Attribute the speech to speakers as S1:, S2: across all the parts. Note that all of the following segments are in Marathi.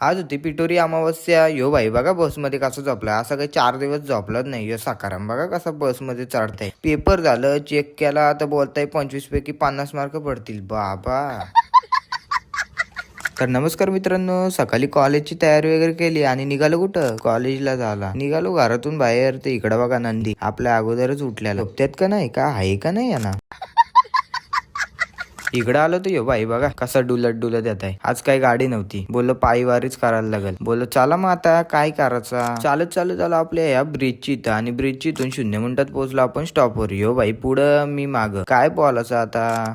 S1: आज होती पिटोरी अमावस्या. यो भाई बघा बसमध्ये कसं झोपला असं काही चार दिवस झोपलाच नाही. यो साकाराम बघा कसा बसमध्ये चढताय. पेपर झालं चेक केला तर बोलताय पंचवीस पैकी पन्नास मार्क पडतील. बाबा. तर नमस्कार मित्रांनो सकाळी कॉलेजची तयारी वगैरे केली आणि निघालो कुठं? कॉलेजला झाला. निघालो घरातून बाहेर ते इकडं बघा नंदी. आपल्या अगोदरच उठल्याला त्यात का नाही? का आहे का नाही ना इकडं आलो तर यो बाई बघा कसा डुलत डुलत येत आहे. आज काही गाडी नव्हती. बोललो पायीवारीच करायला लागेल. बोललो चला मग आता काय करायचा? चालत चालत आलो आपल्या या ब्रिजची इथं आणि ब्रिजची इथून शून्य मिनिटात पोहोचलो आपण स्टॉपवर यो बाई पुढं मी माग. काय बोलायचं आता?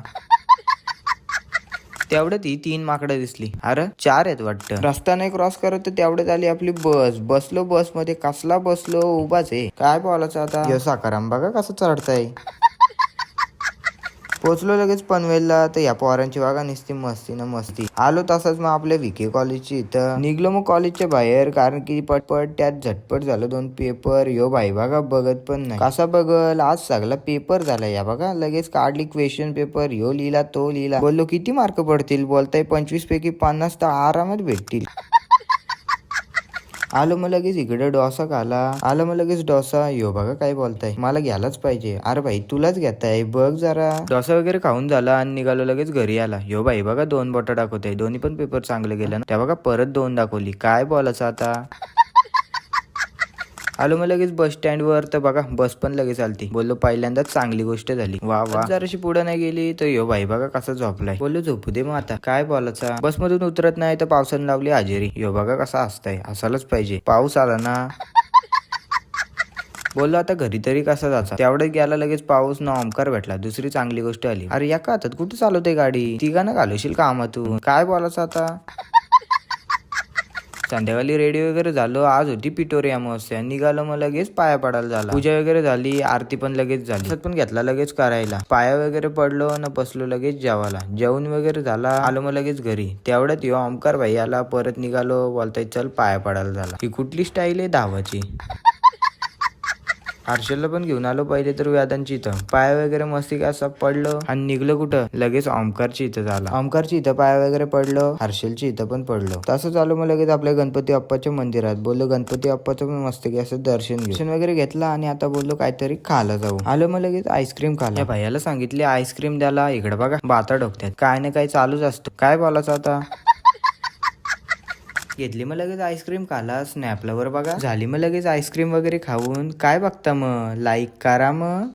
S1: तेवढ्यात ती तीन माकडं दिसली. अरे चार आहेत वाटतं. रस्ता नाही क्रॉस करत तर तेवढ्यात आली आपली बस. बसलो बसमध्ये कसला बसलो उभाच आहे. काय बोलायचं आता? यो साकाराम बघा कसं चढताय. पोचलो लगेच पनवेलला. तर या पोरांची वागा निसती मस्ती ना मस्ती. आलो तसाच मग आपल्या विके कॉलेजची इथं निघलो मग कॉलेजच्या बाहेर. कारण की पटपट त्यात झटपट झालं दोन पेपर यो भाई बघा बघत पण नाही. कसा बघल? आज सगळा पेपर झाला या बघा. लगेच काढली क्वेश्चन पेपर यो लिहिला तो लिहिला. बोललो किती मार्क पडतील? बोलताय पंचवीस पैकी पन्नास तर आरामात भेटतील. आलो मग लगेच इकडे डोसा खाला. आलं मग लगेच डोसा. यो बघा काय बोलताय. मला घ्यायलाच पाहिजे. अरे भाई तुलाच घेताय. बघ जरा. डोसा वगैरे खाऊन झाला आणि निघालो लगेच घरी आला. यो भाई बघा दोन बोटं दाखवते दोन्ही पण पेपर चांगले गेले ना. त्या बघा परत दोन दाखवली. काय बोलायचं आता? आलो मग लगेच बस स्टँड वर तर बघा बस पण लगेच आलती. बोललो पहिल्यांदाच चांगली गोष्ट झाली. वा वा. जराशी पुढे नाही गेली तर यो भाई बघा कसा झोपलाय. बोललो झोपू दे मग आता. काय बोलायचा? बस मधून उतरत नाही तर पावसानं लावली हजेरी यो बघा कसा असताय. असायलाच पाहिजे. पाऊस आला ना. बोललो आता घरी तरी कसा जायचा? तेवढ्यात गेला लगेच पाऊस न ओमकार भेटला. दुसरी चांगली गोष्ट आली. अरे या का हातात कुठे चालवते गाडी? तिघांना घालवशील कामातून. काय बोलायचं आता? संध्याकाळी रेडी वगैरे झालो. आज होती पिटोरी अमावस्या. निघालो मग लगेच पाया पडायला झाला. पूजा वगैरे झाली. आरती पण लगेच झाली. पण घेतला लगेच करायला. पाया वगैरे पडलो न बसलो लगेच जेवायला. जेवण वगैरे झाला. आलो मग लगेच घरी. तेवढ्यात यो ओमकार भाई आला. परत निघालो. बोलताय चल पाया पडायला झाला. ही कुठली स्टाईल आहे धावाची? हर्षलला पण घेऊन आलो पहिले तर व्यादांची इथं. पाय वगैरे मस्ती काय असं पडलो? आणि निघलो कुठं? लगेच ओमकारची इथं झाला. ओमकारची इथं पाय वगैरे पडलो हर्षलची इथं पण पडलो. तसंच आलो मग लगेच आपल्या गणपती अप्पाच्या मंदिरात. बोललो गणपती अप्पाचं पण मस्त की असं दर्शन दर्शन वगैरे घेतलं आणि आता बोललो काहीतरी खायला जाऊ. आलो मग लगेच आईस्क्रीम खाला भैयाला सांगितले आईस्क्रीम द्याला इकडे बघा बाता डोकत्यात काय ना काय चालूच असतो. काय बोलायचं आता? घेतली मग लगेच आईस्क्रीम खाला स्नॅपला वर बघा. झाली मग लगेच आईस्क्रीम वगैरे खाऊन. काय बघता मग? लाईक करा मग.